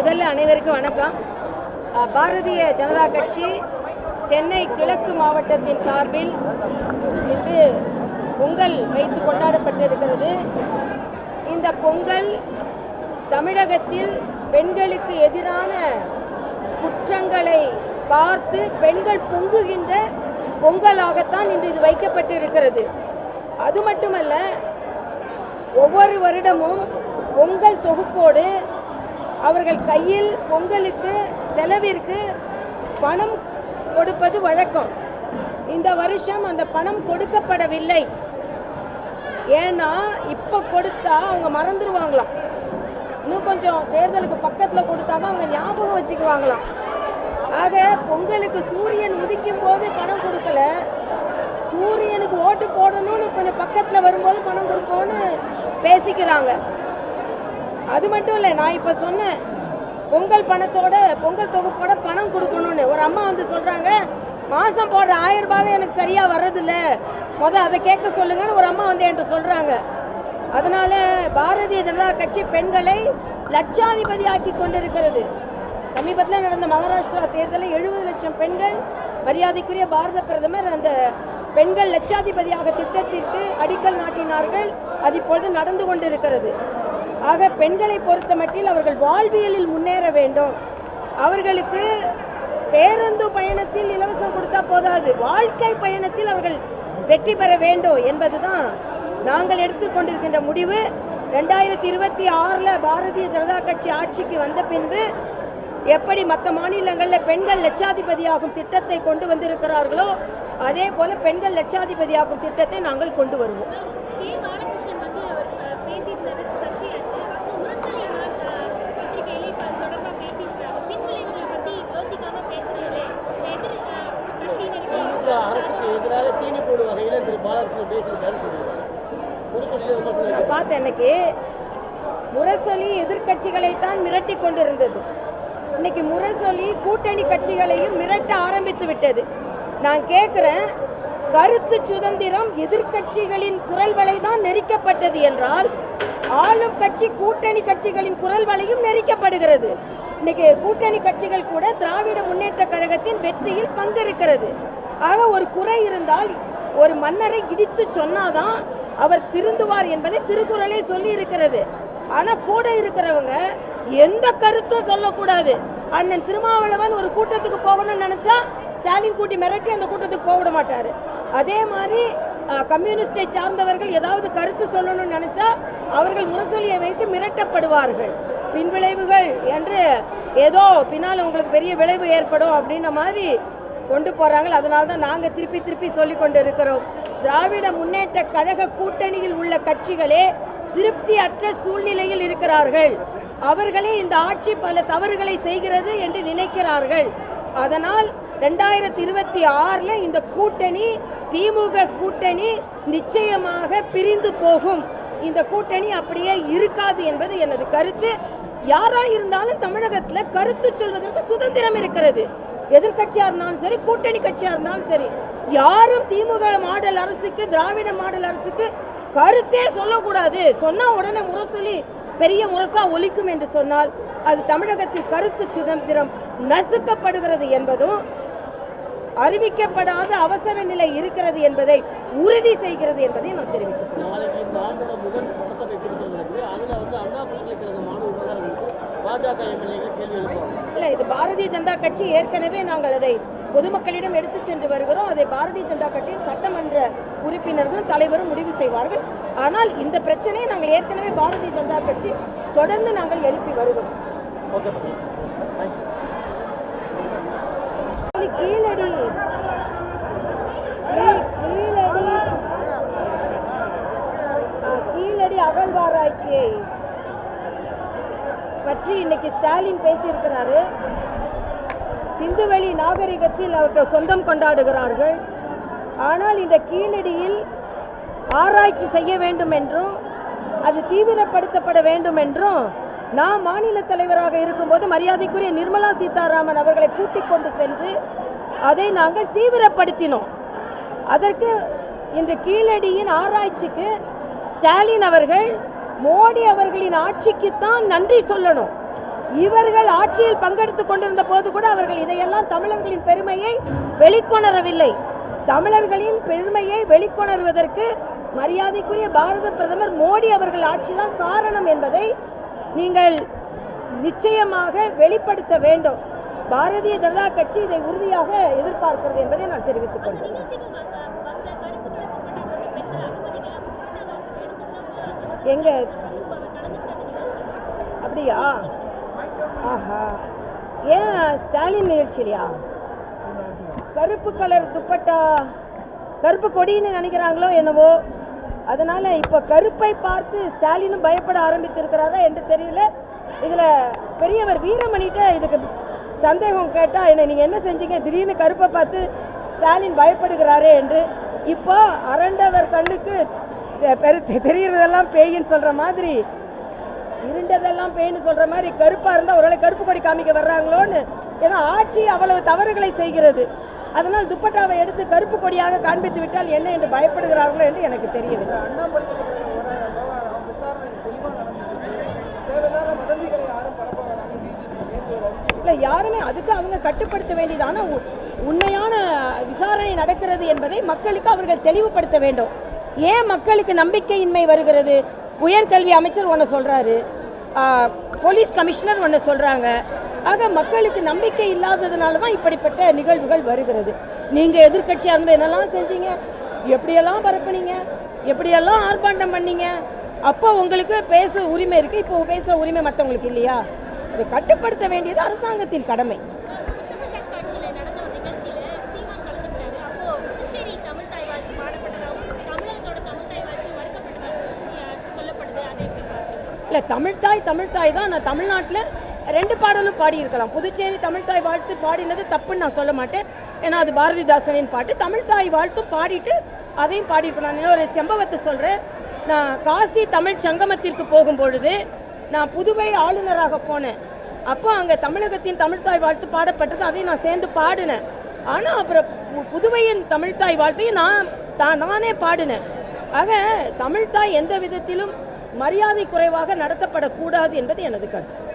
முதல்ல அனைவருக்கும் வணக்கம். பாரதிய ஜனதா கட்சி சென்னை கிழக்கு மாவட்டத்தின் சார்பில் இன்று பொங்கல் வைத்து கொண்டாடப்பட்டிருக்கிறது. இந்த பொங்கல் தமிழகத்தில் பெண்களுக்கு எதிரான குற்றங்களை பார்த்து பெண்கள் பொங்குகின்ற பொங்கலாகத்தான் இன்று இது வைக்கப்பட்டிருக்கிறது. அது மட்டுமல்ல ஒவ்வொரு வருடமும் பொங்கல் தொகுப்போடு அவர்கள் கையில் பொங்கலுக்கு செலவிற்கு பணம் கொடுப்பது வழக்கம். இந்த வருஷம் அந்த பணம் கொடுக்கப்படவில்லை. ஏன்னா இப்போ கொடுத்தா அவங்க மறந்துடுவாங்களாம் இன்னும் கொஞ்சம் தேர்தலுக்கு பக்கத்தில் கொடுத்தா தான் அவங்க ஞாபகம் வச்சுக்குவாங்களாம். ஆக பொங்கலுக்கு சூரியன் உதிக்கும் போது பணம் கொடுக்கல. சூரியனுக்கு ஓட்டு போடணும்னு கொஞ்சம் பக்கத்தில் வரும்போது பணம் கொடுப்போம்னு பேசிக்கிறாங்க. அது மட்டும் இல்லை நான் இப்போ சொன்னேன் பொங்கல் பணத்தோட பொங்கல் தொகுப்போட பணம் கொடுக்கணும்னு. ஒரு அம்மா வந்து சொல்கிறாங்க மாதம் போடுற ஆயிரம் ரூபாவே எனக்கு சரியாக வர்றதில்ல. முதல் அதை கேட்க சொல்லுங்கன்னு ஒரு அம்மா வந்து என்கிட்ட சொல்கிறாங்க அதனால பாரதிய ஜனதா கட்சி பெண்களை லட்சாதிபதி ஆக்கி கொண்டிருக்கிறது. சமீபத்தில் நடந்த மகாராஷ்டிரா தேர்தலில் எழுபது லட்சம் பெண்கள் மரியாதைக்குரிய பாரத பிரதமர் அந்த பெண்கள் லட்சாதிபதியாக திட்டத்திற்கு அடிக்கல் நாட்டினார்கள். அது இப்பொழுது நடந்து கொண்டிருக்கிறது. ஆக பெண்களை பொறுத்த மட்டில் அவர்கள் வாழ்வியலில் முன்னேற வேண்டும். அவர்களுக்கு பேருந்து பயணத்தில் இலவசம் கொடுத்தா போதாது. வாழ்க்கை பயணத்தில் அவர்கள் வெற்றி பெற வேண்டும் என்பதுதான் நாங்கள் எடுத்துக்கொண்டிருக்கின்ற முடிவு. ரெண்டாயிரத்தி இருபத்தி ஆறில் பாரதிய ஜனதா கட்சி ஆட்சிக்கு வந்த பின்பு எப்படி மற்ற மாநிலங்களில் பெண்கள் லட்சாதிபதியாகும் திட்டத்தை கொண்டு வந்திருக்கிறார்களோ அதே போல பெண்கள் லட்சாதிபதியாகும் திட்டத்தை நாங்கள் கொண்டு வருவோம் கே பாலகிருஷ்ணன் வந்து அவர் அஹ், பேசியிருந்தது சர்ச்சையாச்சு அப்புறம் முரசொலி நாள், அஹ், பத்திரிகையிலே இப்ப அது தொடர்பா பேசியிருக்காங்க பின்விளைவுகளை பத்தி யோசிக்காம பேசுறீங்களே எதிர் அஹ், கட்சியினருக்கு திமுக அரசுக்கு எதிராக தீனி போடும் வகையில் திரு பாலகிருஷ்ணன் பேசியிருக்காரு சொல்லியிருக்காரு. முரசொலியில் விமர்சனம் பார்த்தேன் அன்னைக்கு முரசொலி எதிர்க்கட்சிகளைத்தான் மிரட்டி கொண்டிருந்தது. இன்னைக்கு முரசொலி கூட்டணி கட்சிகளையும் மிரட்ட ஆரம்பித்து விட்டது. நான் கேட்குறேன் கருத்து சுதந்திரம் எதிர்க்கட்சிகளின் குரல் வலை தான் நெரிக்கப்பட்டது என்றால் ஆளும் கட்சி கூட்டணி கட்சிகளின் குரல் வலையும் நெரிக்கப்படுகிறது. இன்னைக்கு கூட்டணி கட்சிகள் கூட திராவிட முன்னேற்ற கழகத்தின் வெற்றியில் பங்கெடுக்கிறது ஆக ஒரு குறை இருந்தால் ஒரு மன்னரை இடித்து சொன்னாதான் அவர் திருந்துவார் என்பதை திருக்குறளே சொல்லி இருக்கிறது ஆனா கூட இருக்கிறவங்க எந்த கருத்தும் சொல்லக்கூடாது. அண்ணன் திருமாவளவன் ஒரு கூட்டத்துக்கு போகணும்னு நினைச்சா ஸ்டாலின் கூட்டி மிரட்டி அந்த கூட்டத்துக்கு போக விட மாட்டாரு. அதே மாதிரி கம்யூனிஸ்டை சார்ந்தவர்கள் ஏதாவது கருத்து சொல்லணும்னு நினைச்சா அவர்கள் முரசொலியை வைத்து மிரட்டப்படுவார்கள். பின்விளைவுகள் என்று ஏதோ பின்னால் உங்களுக்கு பெரிய விளைவு ஏற்படும் அப்படின்ன மாதிரி கொண்டு போறாங்க அதனால தான் நாங்கள் திருப்பி திருப்பி சொல்லி கொண்டு இருக்கிறோம் திராவிட முன்னேற்ற கழக கூட்டணியில் உள்ள கட்சிகளே திருப்தி அற்ற சூழ்நிலையில் இருக்கிறார்கள். அவர்களே இந்த ஆட்சி பல தவறுகளை செய்கிறது என்று நினைக்கிறார்கள். அதனால் ரெண்டாயிரத்தி இருபத்தி ஆறில் இந்த கூட்டணி திமுக கூட்டணி நிச்சயமாக பிரிந்து போகும். இந்த கூட்டணி அப்படியே இருக்காது என்பது எனது கருத்து. யாரா இருந்தாலும் தமிழகத்தில் கருத்து சொல்வதற்கு சுதந்திரம் இருக்கிறது. எதிர்கட்சியாக இருந்தாலும் சரி கூட்டணி கட்சியாக இருந்தாலும் சரி யாரும் திமுக மாடல் அரசுக்கு திராவிட மாடல் அரசுக்கு கருத்தே சொல்லக்கூடாது. சொன்னால் உடனே முரசொலி பெரிய முரசா ஒலிக்கும் என்று சொன்னால் அது தமிழகத்தில் கருத்து சுதந்திரம் நசுக்கப்படுகிறது என்பதும் அறிவிக்கப்படாத அவசர நிலை இருக்கிறது என்பதை உறுதி செய்கிறது என்பதை நான் தெரிவிக்கிறேன் இல்ல இது பாரதிய ஜனதா கட்சி ஏற்கனவே நாங்கள் அதை பொதுமக்களிடம் எடுத்து சென்று வருகிறோம். அதை பாரதிய ஜனதா கட்சியின் சட்டமன்ற உறுப்பினர்களும் தலைவரும் முடிவு செய்வார்கள். ஆனால் இந்த பிரச்சனையை நாங்கள் ஏற்கனவே பாரதிய ஜனதா கட்சி தொடர்ந்து நாங்கள் எழுப்பி வருகிறோம். கீழடி. கீழடி அகழ்வாராய்ச்சியை பற்றி இன்னைக்கு ஸ்டாலின் பேசியிருக்கிறாரு. சிந்துவெளி நாகரிகத்தில் அவர்கள் சொந்தம் கொண்டாடுகிறார்கள். ஆனால் இந்த கீழடியில் ஆராய்ச்சி செய்ய வேண்டும் என்றும் அது தீவிரப்படுத்தப்பட வேண்டும் என்றும் நான் மாநில தலைவராக இருக்கும்போது மரியாதைக்குரிய நிர்மலா சீதாராமன் அவர்களை கூட்டிக் கொண்டு சென்று அதை நாங்கள் தீவிரப்படுத்தினோம். அதற்கு இந்த கீழடியின் ஆராய்ச்சிக்கு ஸ்டாலின் அவர்கள் மோடி அவர்களின் ஆட்சிக்குத்தான் நன்றி சொல்லணும். இவர்கள் ஆட்சியில் பங்கெடுத்துக் கொண்டிருந்த போது கூட அவர்கள் இதையெல்லாம் தமிழர்களின் பெருமையை வெளிக்கொணரவில்லை. தமிழர்களின் பெருமையை வெளிக்கொணர்வதற்கு மரியாதைக்குரிய பாரத பிரதமர் மோடி அவர்கள் ஆட்சிதான் காரணம் என்பதை நீங்கள் நிச்சயமாக வெளிப்படுத்த வேண்டும். பாரதிய ஜனதா கட்சி இதை உறுதியாக எதிர்பார்க்கிறது என்பதை நான் தெரிவித்துக் கொள்கிறேன். எங்க? அப்படியா? ஆஹா. ஏன் ஸ்டாலின் நிகழ்ச்சியிலையா? கருப்பு கலர் துப்பட்டா. கருப்பு கொடின்னு நினைக்கிறாங்களோ என்னவோ. அதனால இப்போ கருப்பை பார்த்து ஸ்டாலினும் பயப்பட ஆரம்பித்திருக்கிறாரா என்று தெரியல. இதில் பெரியவர் வீரமணிகிட்ட இதுக்கு சந்தேகம் கேட்டால் என்ன நீங்கள் என்ன செஞ்சீங்க? திடீர்னு கருப்பை பார்த்து ஸ்டாலின் பயப்படுகிறாரே என்று. இப்போ அரண்டவர் கண்ணுக்கு தெ- பெரு- தெரிகிறதெல்லாம் பேயின்னு சொல்கிற மாதிரி இருண்டதெல்லாம் பேய்னு சொல்ற மாதிரி கருப்பா இருந்தா ஒருவேளை கருப்பு கொடி காமிக்க வர்றாங்களோன்னு ஏன்னா ஆட்சி அவ்வளவு தவறுகளை செய்கிறது. அதனால் துப்பட்டாவை எடுத்து கருப்பு கொடியாக காண்பித்து விட்டால் என்ன என்று பயப்படுகிறார்களோ என்று எனக்கு தெரியவில்லை. இல்லை யாருமே அதுக்கு அவங்க கட்டுப்படுத்த வேண்டியதான உ- உண்மையான விசாரணை நடக்கிறது என்பதை மக்களுக்கு அவர்கள் தெளிவுபடுத்த வேண்டும். ஏன் மக்களுக்கு நம்பிக்கையின்மை வருகிறது? உயர்கல்வி அமைச்சர் ஒன்று சொல்கிறாரு போலீஸ் கமிஷனர் ஒன்று சொல்கிறாங்க ஆக மக்களுக்கு நம்பிக்கை இல்லாததுனால தான் இப்படிப்பட்ட நிகழ்வுகள் வருகிறது. நீங்கள் எதிர்கட்சியாக இருந்தால் என்னெல்லாம் செஞ்சீங்க? எப்படியெல்லாம் பரப்புனீங்க? எப்படியெல்லாம் ஆர்ப்பாட்டம் பண்ணீங்க? அப்போ உங்களுக்கு பேச உரிமை இருக்குது இப்போ பேச உரிமை மற்றவங்களுக்கு இல்லையா? அதை கட்டுப்படுத்த வேண்டியது அரசாங்கத்தின் கடமை புத்தக கண்காட்சியில நடந்த ஒரு நிகழ்ச்சியில சீமான் கலந்துக்கிட்டாரு அப்போ புதுச்சேரி தமிழ் தாய் வாழ்த்து பாடப்பட்டதாகவும் தமிழகத்தோட தமிழ் தாய் வாழ்த்து மறுக்கப்பட்டதாக சொல்லப்படுது அதை எப்படி பார்க்கணும் இல்லை தமிழ்தாய் தமிழ்தாய் தான் நான் தமிழ்நாட்டில் ரெண்டு பாடலும் பாடியிருக்கலாம். புதுச்சேரி தமிழ்தாய் வாழ்த்து பாடினது தப்புன்னு நான் சொல்ல மாட்டேன். ஏன்னா அது பாரதிதாசனின் பாட்டு. தமிழ்தாய் வாழ்த்தும் பாடிட்டு அதையும் பாடியிருக்கலாம் நான் இன்னொரு செம்பவத்தை சொல்கிறேன் நான் காசி தமிழ் சங்கமத்திற்கு போகும் பொழுது நான் புதுவை ஆளுநராக போனேன். அப்போ அங்கே தமிழகத்தின் தமிழ்தாய் வாழ்த்து பாடப்பட்டது. அதையும் நான் சேர்ந்து பாடினேன். ஆனால் அப்புறம் பு- புதுவையின் தமிழ்தாய் வாழ்த்தையும் நான் தான் நானே பாடினேன். ஆக தமிழ்தாய் எந்த விதத்திலும் மரியாதை குறைவாக நடத்தப்படக்கூடாது என்பது எனது கருத்து.